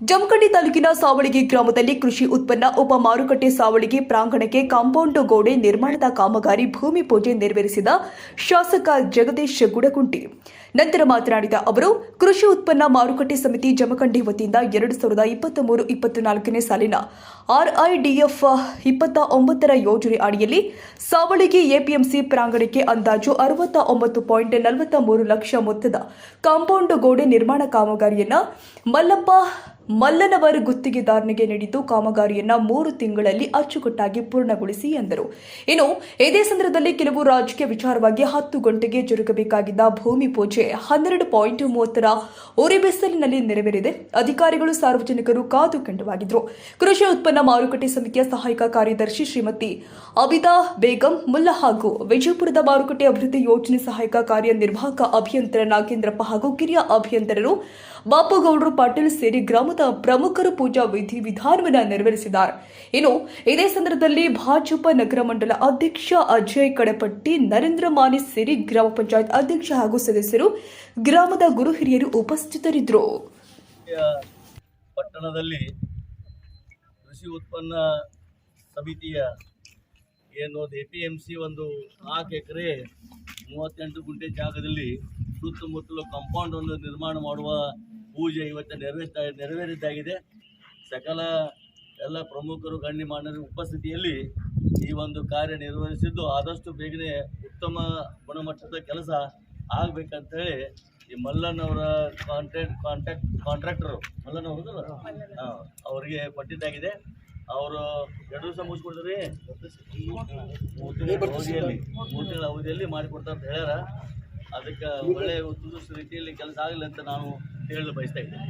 ಜಮಖಂಡಿ ತಾಲೂಕಿನ ಸಾವಳಿಗೆ ಗ್ರಾಮದಲ್ಲಿ ಕೃಷಿ ಉತ್ಪನ್ನ, ಉಪ ಮಾರುಕಟ್ಟೆ ಸಾವಳಿಗೆ ಪ್ರಾಂಗಣಕ್ಕೆ ಕಾಂಪೌಂಡ್ ಗೋಡೆ ನಿರ್ಮಾಣದ ಕಾಮಗಾರಿ ಭೂಮಿ ಪೂಜೆ ನೆರವೇರಿಸಿದ ಶಾಸಕ ಜಗದೀಶ್ ಗುಡಗುಂಟಿ. ನಂತರ ಮಾತನಾಡಿದ ಅವರು, ಕೃಷಿ ಉತ್ಪನ್ನ ಮಾರುಕಟ್ಟೆ ಸಮಿತಿ ಜಮಖಂಡಿ ವತಿಯಿಂದ ಎರಡು ಸಾವಿರದ ಇಪ್ಪತ್ತ್ ಮೂರು ಇಪ್ಪತ್ನಾಲ್ಕನೇ ಸಾಲಿನ ಆರ್ಐಡಿಎಫ್ ಇಪ್ಪತ್ತ ಒಂಬತ್ತರ ಯೋಜನೆ ಅಡಿಯಲ್ಲಿ ಸಾವಳಿಗೆ ಎಪಿಎಂಸಿ ಪ್ರಾಂಗಣಕ್ಕೆ ಅಂದಾಜು ಅರವತ್ತ ಒಂಬತ್ತು ಪಾಯಿಂಟ್ ನಲವತ್ತ ಮೂರು ಲಕ್ಷ ಮೊತ್ತದ ಕಾಂಪೌಂಡ್ ಗೋಡೆ ನಿರ್ಮಾಣ ಕಾಮಗಾರಿಯನ್ನು ಮಲ್ಲಪ್ಪ ಮಲ್ಲನವರ ಗುತ್ತಿಗೆದಾರನಿಗೆ ನೀಡಿದ್ದು ಕಾಮಗಾರಿಯನ್ನ ಮೂರು ತಿಂಗಳಲ್ಲಿ ಅಚ್ಚುಕಟ್ಟಾಗಿ ಪೂರ್ಣಗೊಳಿಸಿ ಎಂದರು. ಇನ್ನು ಇದೇ ಸಂದರ್ಭದಲ್ಲಿ ಕೆಲವು ರಾಜಕೀಯ ವಿಚಾರವಾಗಿ ಹತ್ತು ಗಂಟೆಗೆ ಜರುಗಬೇಕಾಗಿದ್ದ ಭೂಮಿ ಪೂಜೆ ಹನ್ನೆರಡು ಪಾಯಿಂಟ್ ಮೂವತ್ತರ ಉರಿಬೆಸಲಿನಲ್ಲಿ ನೆರವೇರಿದೆ. ಅಧಿಕಾರಿಗಳು ಸಾರ್ವಜನಿಕರು ಕಾದು ಕಂಡವಾಗಿದ್ದರು ಕೃಷಿ ಉತ್ಪನ್ನ ಮಾರುಕಟ್ಟೆ ಸಮಿತಿಯ ಸಹಾಯಕ ಕಾರ್ಯದರ್ಶಿ ಶ್ರೀಮತಿ ಅಬಿದಾ ಬೇಗಂ ಮುಲ್ಲಾ ಹಾಗೂ ವಿಜಯಪುರದ ಮಾರುಕಟ್ಟೆ ಅಭಿವೃದ್ಧಿ ಯೋಜನೆ ಸಹಾಯಕ ಕಾರ್ಯನಿರ್ವಾಹಕ ಅಭಿಯಂತರ ನಾಗೇಂದ್ರಪ್ಪ ಹಾಗೂ ಕಿರಿಯ ಅಭಿಯಂತರರು ಬಾಪುಗೌಡರು ಪಾಟೀಲ್ ಸೇರಿ ಗ್ರಾಮದ ಪ್ರಮುಖರು ಪೂಜಾ ವಿಧಿ ವಿಧಾನವನ್ನು ನೆರವೇರಿಸಿದ್ದಾರೆ. ಇನ್ನು ಇದೇ ಸಂದರ್ಭದಲ್ಲಿ ಭಾಜಪ ನಗರ ಮಂಡಲ ಅಧ್ಯಕ್ಷ ಅಜಯ್ ಕಡಪಟ್ಟಿ, ನರೇಂದ್ರ ಮಾನಿ ಸೇರಿ ಗ್ರಾಮ ಪಂಚಾಯತ್ ಅಧ್ಯಕ್ಷ ಹಾಗೂ ಸದಸ್ಯರು ಗ್ರಾಮದ ಗುರು ಹಿರಿಯರು ಉಪಸ್ಥಿತರಿದ್ದರು. ಪಟ್ಟಣದಲ್ಲಿ ಕೃಷಿ ಉತ್ಪನ್ನ ಸಮಿತಿಯ ಏನು ಎ ಪಿ ಎಂ ಸಿ ಒಂದು ನಾಲ್ಕು ಎಕರೆ ಮೂವತ್ತೆಂಟು ಗುಂಟೆ ಜಾಗದಲ್ಲಿ ಸುತ್ತಮುತ್ತಲು ಕಾಂಪೌಂಡನ್ನು ನಿರ್ಮಾಣ ಮಾಡುವ ಪೂಜೆ ಇವತ್ತು ನೆರವೇರ್ತಾ, ನೆರವೇರಿದ್ದಾಗಿದೆ. ಸಕಲ ಎಲ್ಲ ಪ್ರಮುಖರು ಗಣ್ಯಮಾನ್ಯರ ಉಪಸ್ಥಿತಿಯಲ್ಲಿ ಈ ಒಂದು ಕಾರ್ಯ ನಿರ್ವಹಿಸಿದ್ದು ಆದಷ್ಟು ಬೇಗನೆ ಉತ್ತಮ ಗುಣಮಟ್ಟದ ಕೆಲಸ ಆಗಬೇಕಂತೇಳಿ ಈ ಮಲ್ಲನವರ ಕಾಂಟ್ರಾಕ್ಟ್ ಕಾಂಟ್ರಾಕ್ಟ್ ಕಾಂಟ್ರಾಕ್ಟರು ಮಲ್ಲನ್ ಹಾಂ ಅವರಿಗೆ ಕೊಟ್ಟಿದ್ದಾಗಿದೆ. ಅವರು ಎರಡು ದಿವಸ ಮುಗಿಸ್ಕೊಡ್ತಾರೆ. ಮೂರು ತಿಂಗಳ ಅವಧಿಯಲ್ಲಿ ಮೂರು ತಿಂಗಳ ಅವಧಿಯಲ್ಲಿ ಮಾಡಿಕೊಡ್ತಾರೆ ಅಂತ ಹೇಳ್ಯಾರ. ಅದಕ್ಕೆ ಒಳ್ಳೆಯ ಉತ್ತಮ ರೀತಿಯಲ್ಲಿ ಕೆಲಸ ಆಗಲಿ ಅಂತ ನಾನು ಹೇಳಲು ಬಯಸ್ತಾ ಇದ್ದೇನೆ.